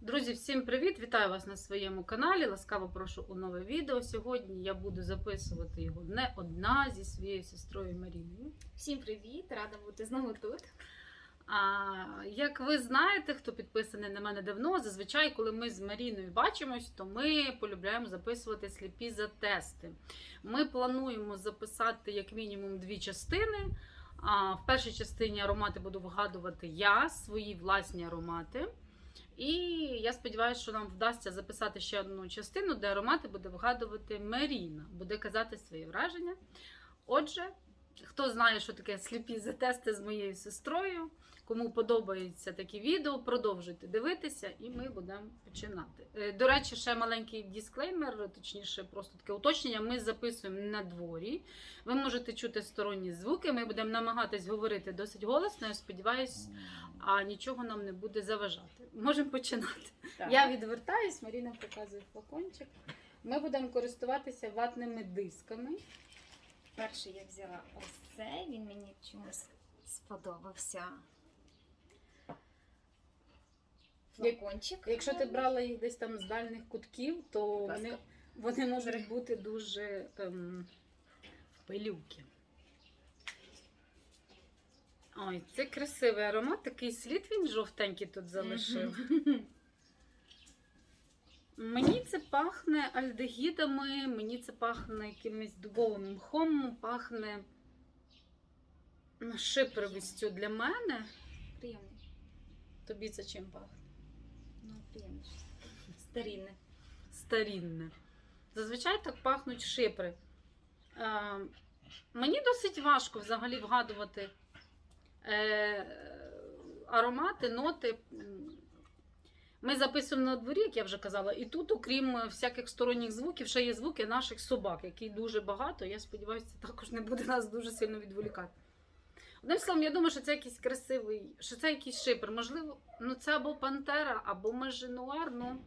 Друзі, всім привіт! Вітаю вас на своєму каналі. Ласкаво прошу у нове відео. Сьогодні я буду записувати його не одна зі своєю сестрою Маріною. Всім привіт! Рада бути знову тут. А як ви знаєте, хто підписаний на мене давно, зазвичай, коли ми з Маріною бачимось, то ми полюбляємо записувати сліпі за тести. Ми плануємо записати як мінімум дві частини. А в першій частині аромати буду вгадувати я, свої власні аромати. І я сподіваюся, що нам вдасться записати ще одну частину, де аромати буде вгадувати Маріна, буде казати свої враження. Отже, хто знає, що таке сліпі за тести з моєю сестрою, кому подобаються такі відео, продовжуйте дивитися, і ми будемо починати. Е, До речі, ще маленький дисклеймер, точніше, просто таке уточнення. Ми записуємо на дворі. Ви можете чути сторонні звуки. Ми будемо намагатись говорити досить голосно. Я сподіваюсь, а нічого нам не буде заважати. Можемо починати. Я відвертаюсь, Маріна показує флакончик. Ми будемо користуватися ватними дисками. Перший я взяла ось цей, він мені чомусь сподобався. Флакончик. Якщо ти брала їх десь там з дальніх кутків, то Будь ласка. вони, вони можуть бути дуже ем, пилюки. Ой, це красивий аромат, такий слід він жовтенький тут залишив. Мені це пахне альдегідами, мені це пахне якимось дубовим мхом, пахне ну, шипровістю для мене. Приємний. Тобі це чим пахне? Ну. Старінне. старінне. Зазвичай так пахнуть шипри. Е, мені досить важко взагалі вгадувати е, аромати, ноти. Ми записуємо на дворі, як я вже казала, і тут, окрім всяких сторонніх звуків, ще є звуки наших собак, які дуже багато. Я сподіваюся, це також не буде нас дуже сильно відволікати. Одним словом, я думаю, що це якийсь красивий, що це якийсь шипр. Можливо, ну це або пантера, або межинуар, ну.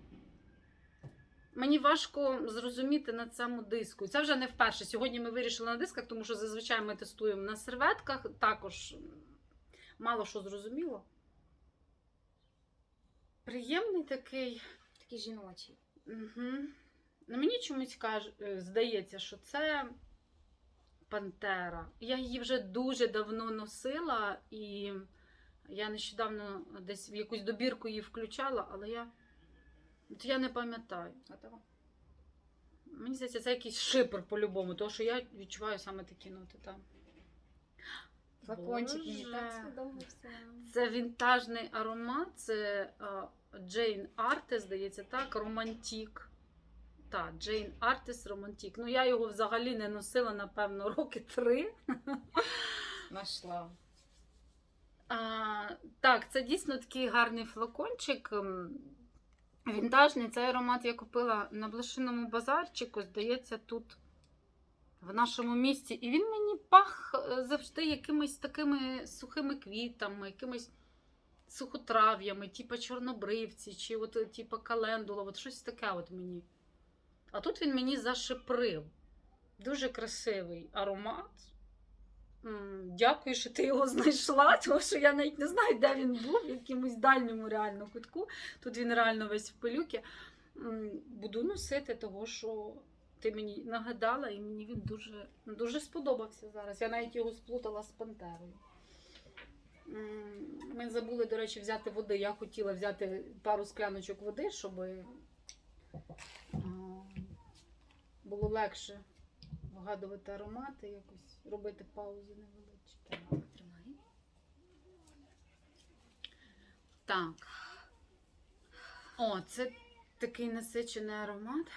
Мені важко зрозуміти на цьому диску. Це вже не вперше. Сьогодні ми вирішили на дисках, тому що зазвичай ми тестуємо на серветках. Також мало що зрозуміло. Приємний такий. Такий жіночий. Угу. Ну, мені чомусь каже, е, здається, що це пантера. Я її вже дуже давно носила, і я нещодавно десь в якусь добірку її включала, але я, от я не пам'ятаю. Мені здається, це якийсь шипр по-любому, тому що я відчуваю саме такі ноти там. Флакончик мені Боже. так сподобався. Це вінтажний аромат, це Джейн Арте, здається, так, Романтік. Так, Джейн Артес Романтік. Ну, я його взагалі не носила, напевно, роки три. Нашла. А, так, це дійсно такий гарний флакончик. ем, Вінтажний. Цей аромат я купила на блошиному базарчику, здається, тут в нашому місті. І він мені пах е, завжди якимись такими сухими квітами, якимись сухотрав'ями, типу чорнобривці, чи от, типу календула, от щось таке от мені. А тут він мені зашиприв. Дуже красивий аромат. Дякую, що ти його знайшла, тому що я навіть не знаю, де він був, в якомусь дальньому реально кутку. Тут він реально весь в пилюки. Буду носити того, що ти мені нагадала, і мені він дуже, дуже сподобався зараз. Я навіть його сплутала з пантерою. Ми забули, до речі, взяти води. Я хотіла взяти пару скляночок води, щоб було легше вгадувати аромати, якось робити паузи невеличкі. Так, тримай. Так. О, це такий насичений аромат.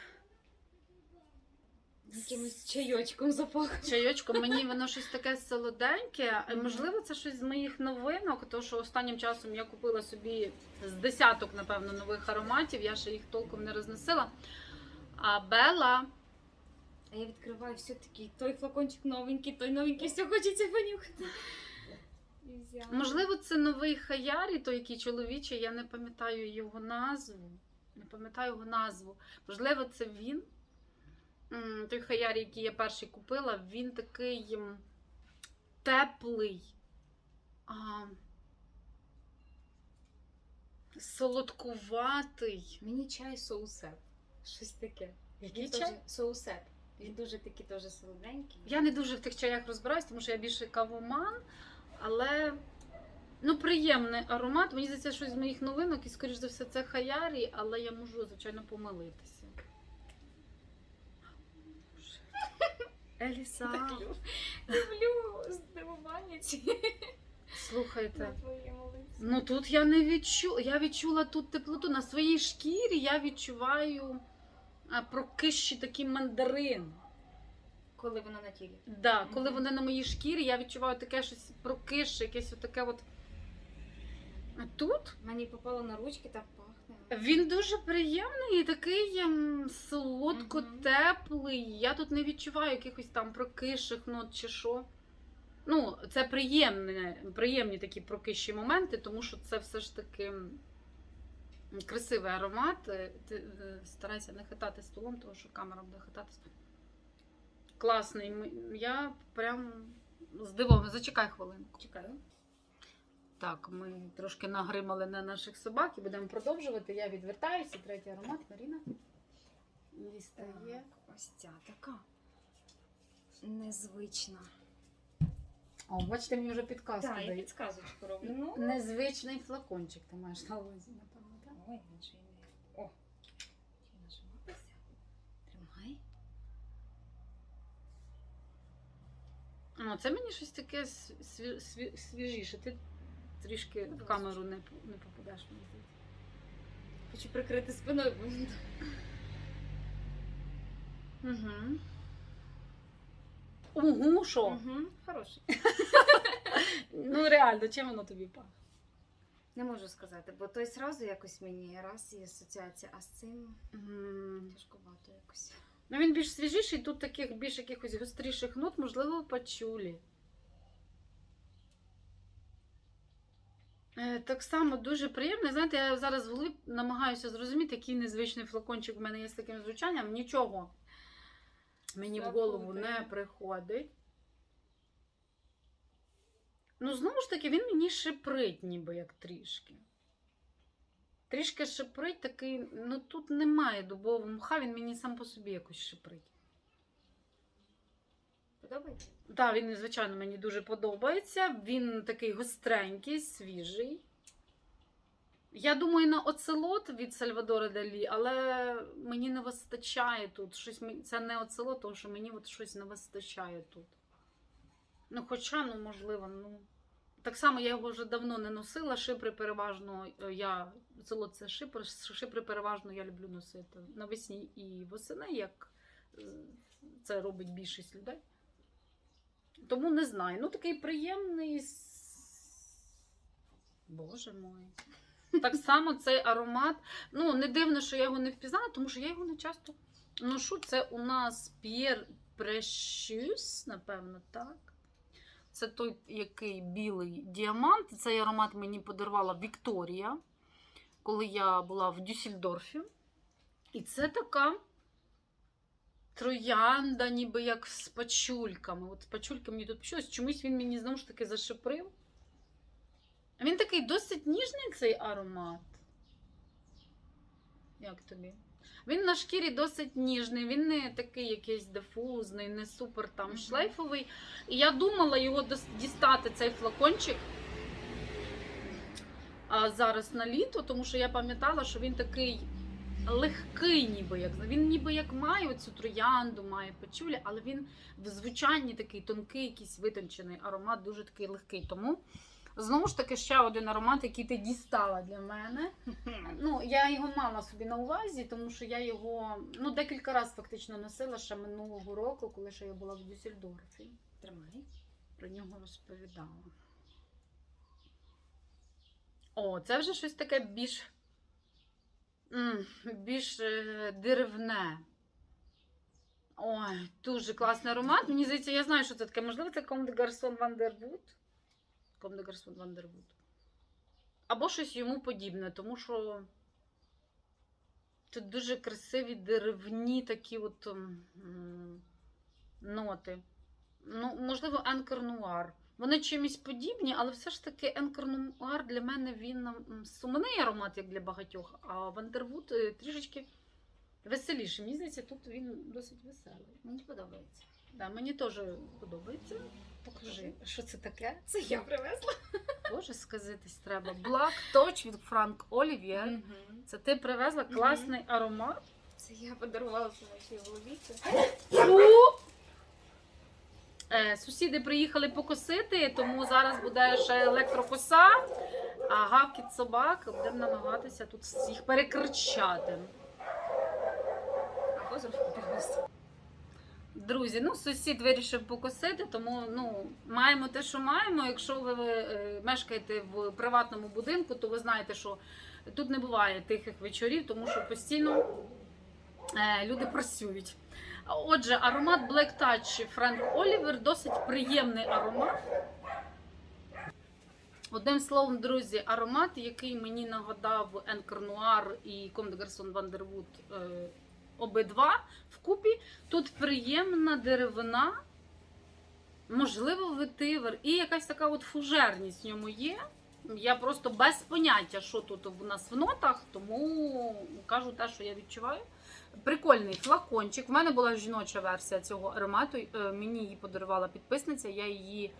З якимось чайочком запах. Чайочко, мені воно щось таке солоденьке. Можливо, це щось з моїх новинок, тому що останнім часом я купила собі з десяток, напевно, нових ароматів. Я ще їх толком не розносила. А Бела, А я відкриваю все-таки той флакончик новенький, той новенький, все хочеться понюхати. І взяла. можливо, це новий хаярі, той який чоловічий, я не пам'ятаю його назву. Не пам'ятаю його назву. Можливо, це він. Той хаярі, який я перший купила, він такий теплий. А, Солодкуватий. Мені чай соусеп. Щось таке. Який чай? Соусеп. Він дуже такий теж солоденький. Я не дуже в тих чаях розбираюсь, тому що я більше кавоман, але ну, приємний аромат. Мені здається, щось з моїх новинок, і, скоріш за все, це хаярі, але я можу, звичайно, помилитися. Еліса, Так люблю. Люблю здивування ці слухайте. Ну тут я не відчула. Я відчула тут теплоту. На своїй шкірі я відчуваю а, прокищі такі мандарин. Коли воно на тілі. Да, коли Мгм. вони на моїй шкірі, я відчуваю таке щось прокише, якесь отаке от. А тут Мені попало на ручки, так пахне. він дуже приємний і такий ем, солодко-теплий. Я тут не відчуваю якихось там прокиших нот чи що. Ну, це приємне, приємні такі прокищі моменти, тому що це все ж таки красивий аромат. Е, Ти е, старайся не хитати столом, тому що камера буде хитатися. Класний. Я прям здивована. Зачекай хвилинку. Чекаю. Так, ми трошки нагримали на наших собак і будемо продовжувати. Я відвертаюся. Третій аромат Маріна дістає. Ось ця така. Незвична. О, бачите, мені вже підказку Так, я дають. підсказочку роблю. Ну, Незвичний флакончик ти маєш на увазі? Ой, же не. О! Нажиматися? Тримай. О, це мені щось таке сві- сві- свіжіше. Ти трішки в камеру не, не попадеш, мені здається. Хочу прикрити спиною, бо він Угу. Угу, що? Угу, хороший. Ну реально, чим воно тобі пахне? Не можу сказати, бо той зразу якось мені раз і асоціація, а з цим М, тяжковато якось. Ну, він більш свіжіший, тут таких більш якихось гостріших нот, можливо, пачулі. Е, Так само дуже приємно. Знаєте, я зараз в голові намагаюся зрозуміти, який незвичний флакончик в мене є з таким звучанням. Нічого мені в голову не приходить. Ну, знову ж таки, він мені шиприть, ніби як трішки. Трішки шиприть такий, ну тут немає дубового мха, він мені сам по собі якось шиприть. Подобається? Так, він, звичайно, мені дуже подобається. Він такий гостренький, свіжий. Я думаю, на оцелот від Сальвадора Далі, але мені не вистачає тут. Щось, це не оцелот, тому що мені от щось не вистачає тут. Ну, хоча, ну, можливо, ну. Так само я його вже давно не носила. Шипри переважно е, я. Це шипр. Шипри переважно я люблю носити навесні і восени, як е, це робить більшість людей. Тому не знаю. Ну, такий приємний. Боже мой. Так само цей аромат. Ну, не дивно, що я його не впізнала, тому що я його не часто ношу. Це у нас Pierre Precious, напевно, так. Це той, який білий діамант. Цей аромат мені подарувала Вікторія, коли я була в Дюссельдорфі. І це така троянда, ніби як з пачульками. От з пачульками мені тут щось. Чомусь він мені знову ж таки зашиприв. Він такий досить ніжний цей аромат. Як тобі? Він на шкірі досить ніжний, він не такий якийсь дифузний, не супер там шлейфовий. І я думала його дістати, цей флакончик а, зараз на літо, тому що я пам'ятала, що він такий легкий, ніби як. Він ніби як має цю троянду, має печулі, але він в звучанні такий тонкий, якийсь витончений аромат, дуже такий легкий. Тому знову ж таки ще один аромат, який ти дістала для мене. Ну, я його мала собі на увазі, тому що я його ну, декілька разів фактично носила ще минулого року, коли ще я була в Дюссельдорфі. Тримай. Про нього розповідала. О, це вже щось таке більш, більш е, деревне. Ой, дуже класний аромат. Мені здається, я знаю, що це таке. Можливо, це Van der Wood. Comme de Garçon Wood. Або щось йому подібне, тому що тут дуже красиві деревні такі от ноти. Ну, можливо, Анкер Нуар. Вони чимось подібні, але все ж таки Енкорнуар для мене він сумний аромат, як для багатьох, а Вандервуд е, трішечки веселіший. Мені здається, тут він досить веселий. Мені подобається. Да, мені теж подобається. Покажи, що це таке? Це я привезла. Боже, сказитись треба. Black Touch від Франк Олів'єр. Це ти привезла класний аромат. Це я подарувала своїй голові. Е, Сусіди приїхали покосити, тому зараз буде ще електрокоса, а гавкіт собак будемо намагатися тут всіх перекричати. Або зробити. Друзі, ну сусід вирішив покосити, тому ну маємо те, що маємо. Якщо ви е, мешкаєте в приватному будинку, то ви знаєте, що тут не буває тихих вечорів, тому що постійно е, люди працюють. Отже, аромат Black Touch Френк Олівер досить приємний аромат. Одним словом, друзі, аромат, який мені нагадав Енкер Нуар і Comme des Обидва вкупі. Тут приємна деревина, можливо, ветивер, і якась така от фужерність в ньому є. Я просто без поняття, що тут у нас в нотах, тому кажу те, що я відчуваю. Прикольний флакончик. В мене була жіноча версія цього аромату. е, Мені її подарувала підписниця. Я її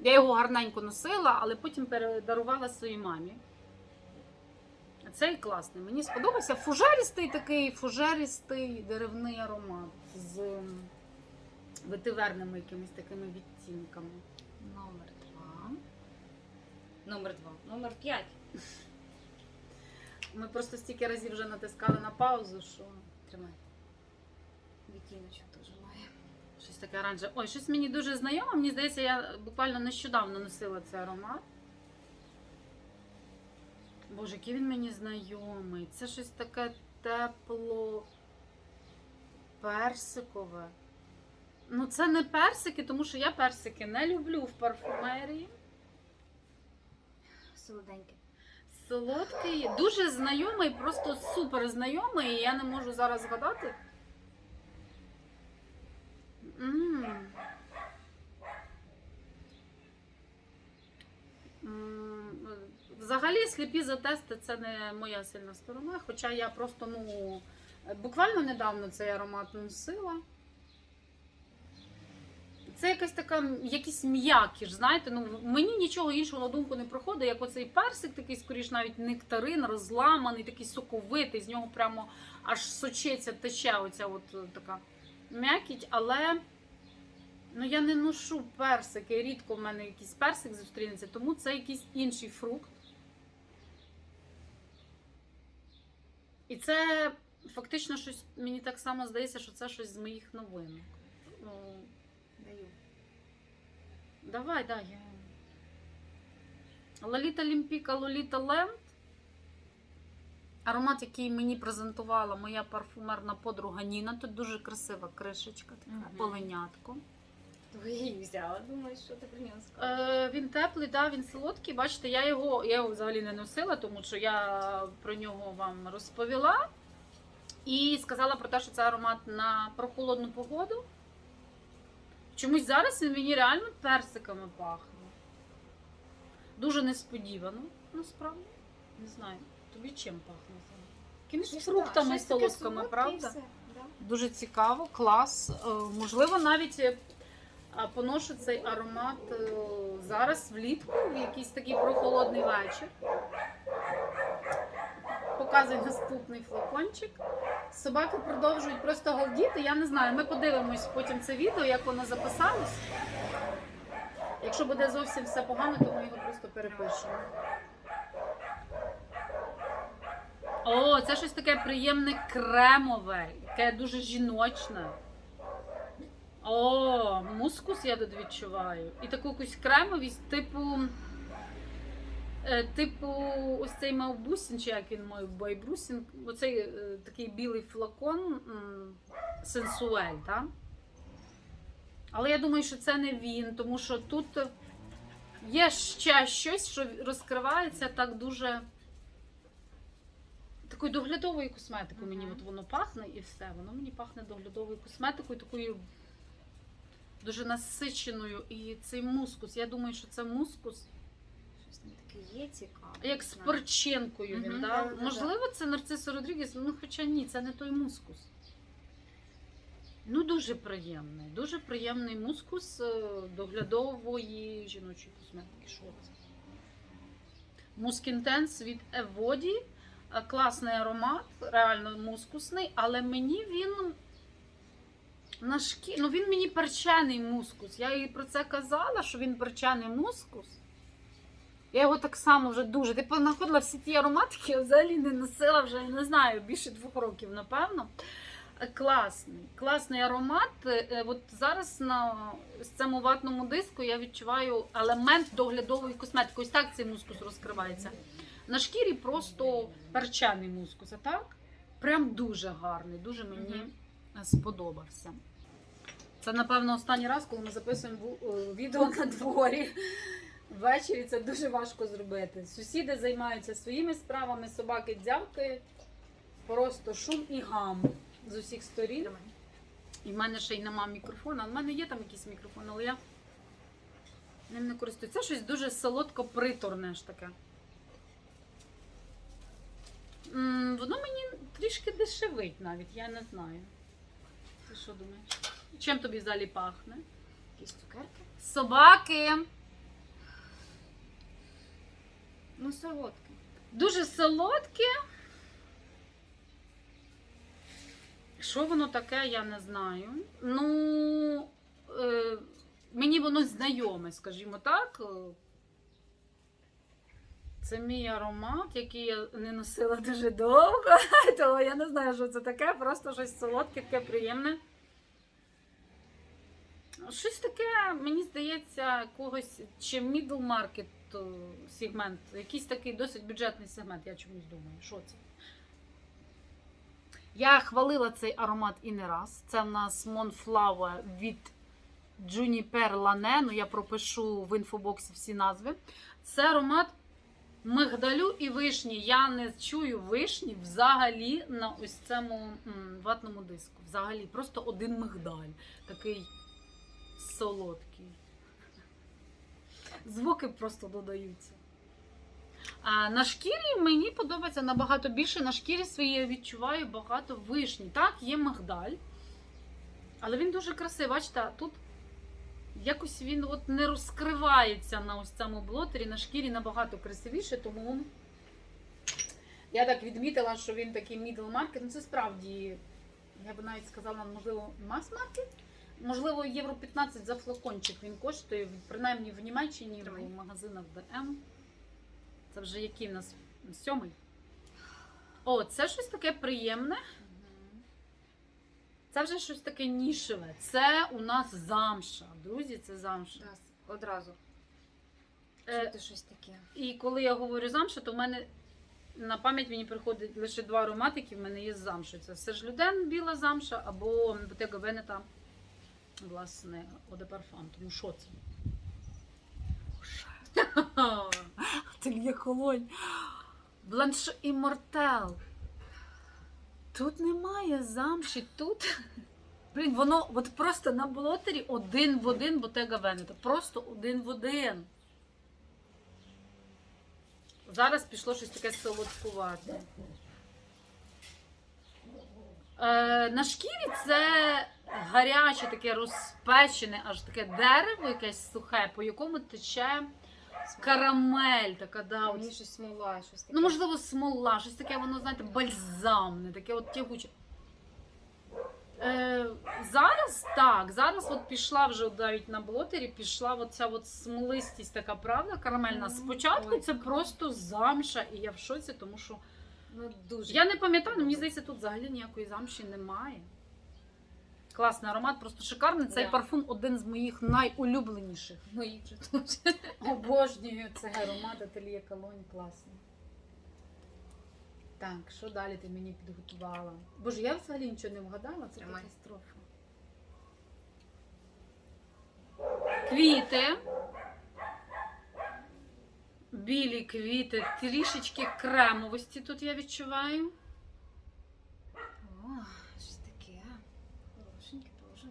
я його гарненько носила, але потім передарувала своїй мамі. Цей класний. Мені сподобався. Фужеристий такий, фужеристий деревний аромат з ветиверними якимись такими відтінками. Номер два. Номер два. Номер п'ять. Ми просто стільки разів вже натискали на паузу, що тримай. Відтіночок теж має. Щось таке оранжеве. Ой, щось мені дуже знайоме. Мені здається, я буквально нещодавно носила цей аромат. Боже, який він мені знайомий. Це щось таке тепло персикове. Ну, це не персики, тому що я персики не люблю в парфумерії. Солоденьке. Солодкий, дуже знайомий, просто супер знайомий. Я не можу зараз згадати. М. М, Взагалі, сліпі за тести це не моя сильна сторона. Хоча я просто ну буквально недавно цей аромат носила. Це якась така, якісь м'якіш, знаєте, ну мені нічого іншого на думку не проходить, як оцей персик, такий, скоріш, навіть нектарин, розламаний, такий соковитий, з нього прямо аж сочиться, тече оця от е, така м'якіть, але ну, я не ношу персики. Рідко в мене якийсь персик зустрінеться, тому це якийсь інший фрукт. І це фактично щось, мені так само здається, що це щось з моїх новинок. Ну, Даю. Давай, дай. Я... Лоліта Лімпіка, Лоліта Ленд. Аромат, який мені презентувала моя парфумерна подруга Ніна. Тут дуже красива кришечка, така Мгм. полинятко. То я її взяла. Думаю, що ти про нього скажеш. Е, він теплий, да, він солодкий. Бачите, я його, я його взагалі не носила, тому що я про нього вам розповіла. І сказала про те, що це аромат на прохолодну погоду. Чомусь зараз він мені реально персиками пахне. Дуже несподівано, насправді. Не знаю, тобі чим пахне? Якимись фруктами солодкими, правда? все, да. Дуже цікаво, клас. Е, Можливо, навіть е, а, поношу цей аромат е, зараз влітку, в якийсь такий прохолодний вечір. Показую наступний флакончик. Собаки продовжують просто галдіти. Я не знаю, ми подивимось потім це відео, як воно записалось. Якщо буде зовсім все погано, то ми його просто перепишемо. О, це щось таке приємне кремове, яке дуже жіночне. О, мускус я тут відчуваю. І таку якусь кремовість, типу. е, Типу, ось цей Мавбусін, чи як він має Байбрусін, оцей е, такий білий флакон сенсуель, так? Але я думаю, що це не він, тому що тут є ще щось, що розкривається так дуже такою доглядовою косметикою. Мені от воно пахне і все. Воно мені пахне доглядовою косметикою, такою дуже насиченою. І цей мускус, я думаю, що це мускус. Щось там таке є цікаве. Як з перчинкою він, Мгм, да? да-да-да. Можливо, це нарцисо Родрігес, ну хоча ні, це не той мускус. Ну, дуже приємний. Дуже приємний мускус е, доглядової жіночої косметики. Що це? Муск Інтенс від Еводі. Е, Класний аромат, реально мускусний, але мені він на шкі... ну, він мені перчений мускус. Я їй про це казала, що він перчений мускус. Я його так само вже дуже. Ти знаходила всі ті ароматики, я взагалі не носила вже, не знаю, більше двох років, напевно. Класний, класний аромат. Е, От зараз на цьому ватному диску я відчуваю елемент доглядової косметики. Ось так цей мускус розкривається. На шкірі просто перчений мускус, а так? Прям дуже гарний, дуже мені сподобався. Це, напевно, останній раз, коли ми записуємо е, відео на дворі. Ввечері це дуже важко зробити. Сусіди займаються своїми справами, собаки дзявкають, просто шум і гам з усіх сторін. І в мене ще й нема мікрофона. У мене є там якийсь мікрофон, але я ним не користуюсь. Це щось дуже солодко-приторне ж таке. Воно мені трішки дешевить навіть, я не знаю. Ти що думаєш? Чим тобі взагалі пахне? Якісь цукерки? Собаки. Ну, солодке. Дуже солодке. Що воно таке, я не знаю. Ну, е, мені воно знайоме, скажімо так. Це мій аромат, який я не носила дуже довго. Тому я не знаю, що це таке, просто щось солодке, таке приємне. Щось таке, мені здається, якогось чи middle market е, сегмент, якийсь такий досить бюджетний сегмент, я чомусь думаю, що це. Я хвалила цей аромат і не раз. Це в нас Monflower від Juniper Lane. Ну, я пропишу в інфобоксі всі назви. Це аромат мигдалю і вишні. Я не чую вишні взагалі на ось цьому ватному диску. Взагалі, просто один мигдаль. Такий солодкий. Звуки просто додаються. А на шкірі мені подобається набагато більше. На шкірі своїй я відчуваю багато вишні. Так, є мигдаль. Але він дуже красивий. Бачите, тут якось він от не розкривається на ось цьому блотері. На шкірі набагато красивіше, тому я так відмітила, що він такий middle market. Ну це справді, я б навіть сказала, можливо, мас-маркет. Можливо, євро 15 за флакончик він коштує, принаймні в Німеччині, Тримай. в магазинах ДМ. Це вже який в нас сьомий. О, це щось таке приємне. Це вже щось таке нішеве. Це у нас замша. Друзі, це замша. Да, одразу. Е, Чути щось таке. І коли я говорю замша, то в мене на пам'ять мені приходить лише два ароматики. В мене є з замшою. Це Сержлюден, біла замша або Bottega Veneta, власне, Parfum. Тому що це? Ательє Колонь. Бланш Іммортел. Тут немає замші, тут. Блін, воно от просто на блотері один в один Bottega Veneta. Просто один в один. Зараз пішло щось таке солодкувате. Е, на шкірі це гаряче, таке розпечене, аж таке дерево якесь сухе, по якому тече карамель, така, да, от Мені щось смола, щось таке. Ну, можливо, смола, щось таке, воно, знаєте, бальзамне, таке от тягуче. Е, зараз так, зараз от пішла вже навіть на блотері, пішла от ця от смолистість така, правда, карамельна. Спочатку Ой, це просто замша, і я в шоці, тому що Ну, дуже. я не пам'ятаю, але мені здається, тут взагалі ніякої замші немає. Класний аромат, просто шикарний. Цей Да. парфум один з моїх найулюбленіших. Мої вже теж. Обожнюю цей аромат Ательє Колонь класний. Так, що далі ти мені підготувала? Боже, я взагалі нічого не вгадала, це Тримай. катастрофа. Квіти. Білі квіти, трішечки кремовості тут я відчуваю. О, щось таке. Хорошеньке теж.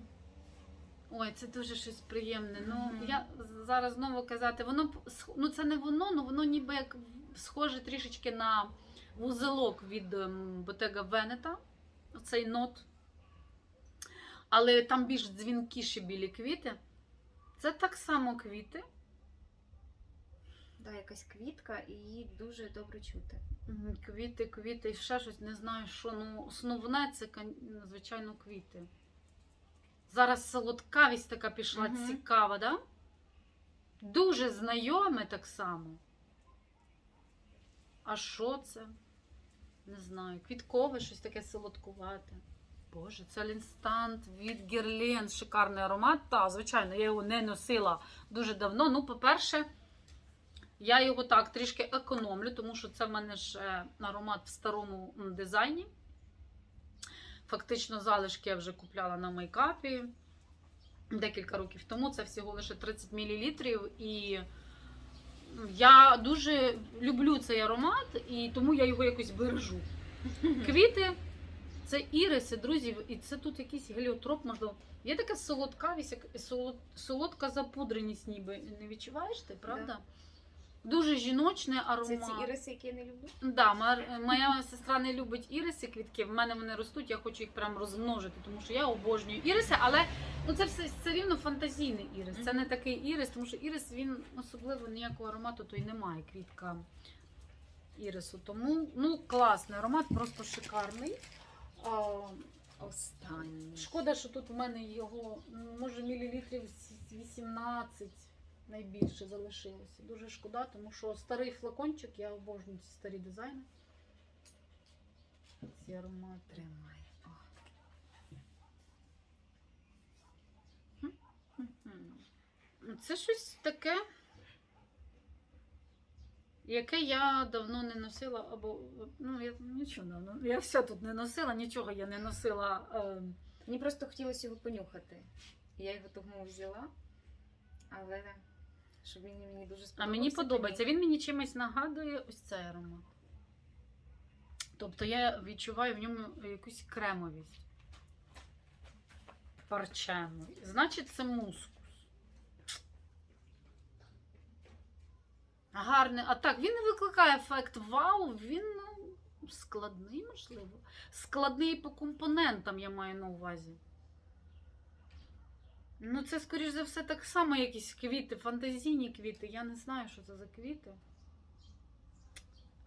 Ой, це дуже щось приємне. Ну, Мгм. я зараз знову казати, воно ну це не воно, ну воно ніби як схоже трішечки на вузелок від ем, Bottega Veneta, оцей нот. Але там більш дзвінкіші білі квіти. Це так само квіти. Да, якась квітка, і її дуже добре чути. Квіти, квіти, і ще щось, не знаю, що. Ну, основне це, звичайно, квіти. Зараз солодкавість така пішла Мгм. цікава, да? Дуже знайоме так само. А що це? Не знаю. Квіткове, щось таке солодкувате. Боже, це лінстант від Герлен. Шикарний аромат. Та, звичайно, я його не носила дуже давно. Ну, по-перше, я його так трішки економлю, тому що це в мене ж е, аромат в старому дизайні. Фактично, залишки я вже купляла на мейкапі декілька років тому. Це всього лише 30 мл. І я дуже люблю цей аромат, і тому я його якось бережу. Квіти це іриси, друзі, і це тут якийсь геліотроп, можливо. Є така солодкавість, солодка запудреність, ніби не відчуваєш ти, правда? Дуже жіночний аромат. Це ці іриси, які я не люблю. Да, моя сестра не любить іриси, квітки. В мене вони ростуть, я хочу їх прям розмножити, тому що я обожнюю іриси, але ну це все все рівно фантазійний ірис. Це не такий ірис, тому що ірис він особливо ніякого аромату то й немає. Квітка ірису. Тому ну класний аромат, просто шикарний. Останній. Шкода, що тут у мене його, ну, може, мілілітрів 18 найбільше залишилося. Дуже шкода, тому що старий флакончик, я обожнюю ці старі дизайни. Ці. О. Мгм. Це щось таке, яке я давно не носила, або ну я нічого давно. Я все тут не носила, нічого я не носила. ем, Мені просто хотілося його понюхати. Я його тому взяла, але щоб він мені дуже сподобався. А мені подобається. Він мені чимось нагадує ось цей аромат. Тобто я відчуваю в ньому якусь кремовість. Парчену. Значить, це мускус. Гарний. А так, він не викликає ефект вау, він ну, складний, можливо. Складний по компонентам, я маю на увазі. Ну, це, скоріш за все, так само якісь квіти, фантазійні квіти. Я не знаю, що це за квіти.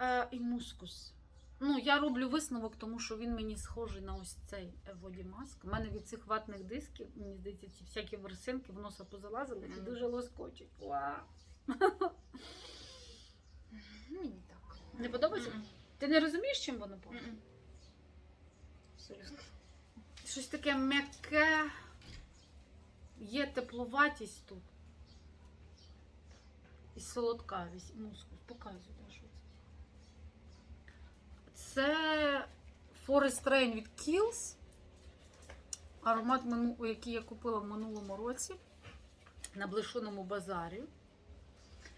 Е, і мускус. Ну, я роблю висновок, тому що він мені схожий на ось цей Еводі Маск. У мене від цих ватних дисків, мені здається, ці всякі ворсинки в носа позалазили і дуже лоскочуть. Мені так. Не подобається? Ти не розумієш, чим воно пахне? Щось таке м'яке. Є тепловатість тут. І солодкавість. Мускус. Показую, що це. Це Forest Rain від Kills. Аромат, який я купила в минулому році на блишоному базарі.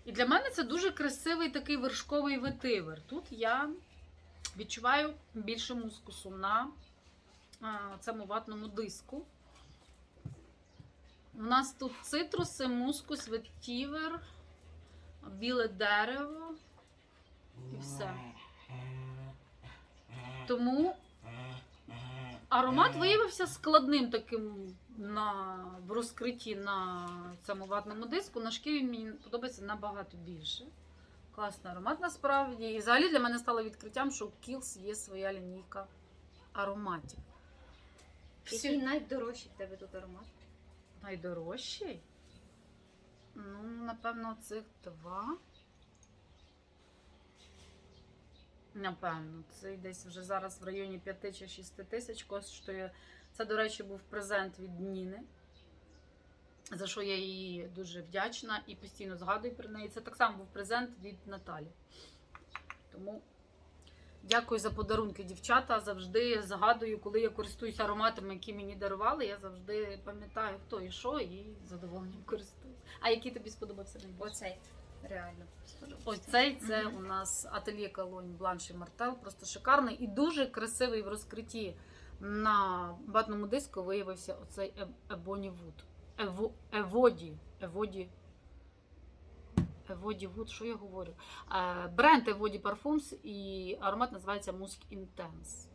І для мене це дуже красивий такий вершковий ветивер. Тут я відчуваю більше мускусу на цьому ватному диску. У нас тут цитруси, мускус, ветівер, біле дерево і все. Тому аромат виявився складним таким на, в розкритті на цьому ватному диску. На шкірі мені подобається набагато більше. Класний аромат насправді. І взагалі для мене стало відкриттям, що у Kiehl's є своя лінійка ароматів. Який найдорожчий в тебе тут аромат? Найдорожчий? Ну, напевно, цих два. Напевно, це десь вже зараз в районі 5 чи 6 тисяч коштує. Це, до речі, був презент від Ніни, за що я їй дуже вдячна і постійно згадую про неї. Це так само був презент від Наталі. Тому дякую за подарунки, дівчата. Завжди згадую, коли я користуюся ароматами, які мені дарували. Я завжди пам'ятаю, хто і що, і з задоволенням користуюсь. А який тобі сподобався найбільше? Оцей. Реально сподобався. Ось цей це Мгм. у нас ательє Колонь Бланш і Мартел. Просто шикарний і дуже красивий в розкритті. На батному диску виявився оцей Ебоні Вуд. Ево, Еводі. Еводі. Еводі Вуд, що я говорю? Е, Бренд Еводі Parfums і аромат називається Musk Intense.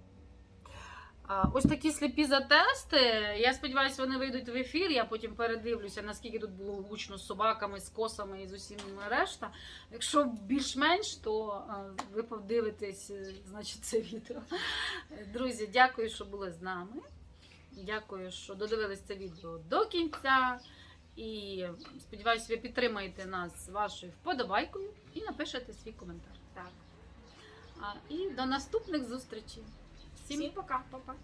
Ось такі сліпі затести. Я сподіваюся, вони вийдуть в ефір. Я потім передивлюся, наскільки тут було гучно з собаками, з косами і з усім решта. Якщо більш-менш, то е, ви подивитесь, е, значить, це відео. Друзі, дякую, що були з нами. Дякую, що додивились це відео до кінця. І сподіваюся, ви підтримаєте нас вашою вподобайкою і напишете свій коментар. Так. А, і до наступних зустрічей. Всім Всім пока, па-па.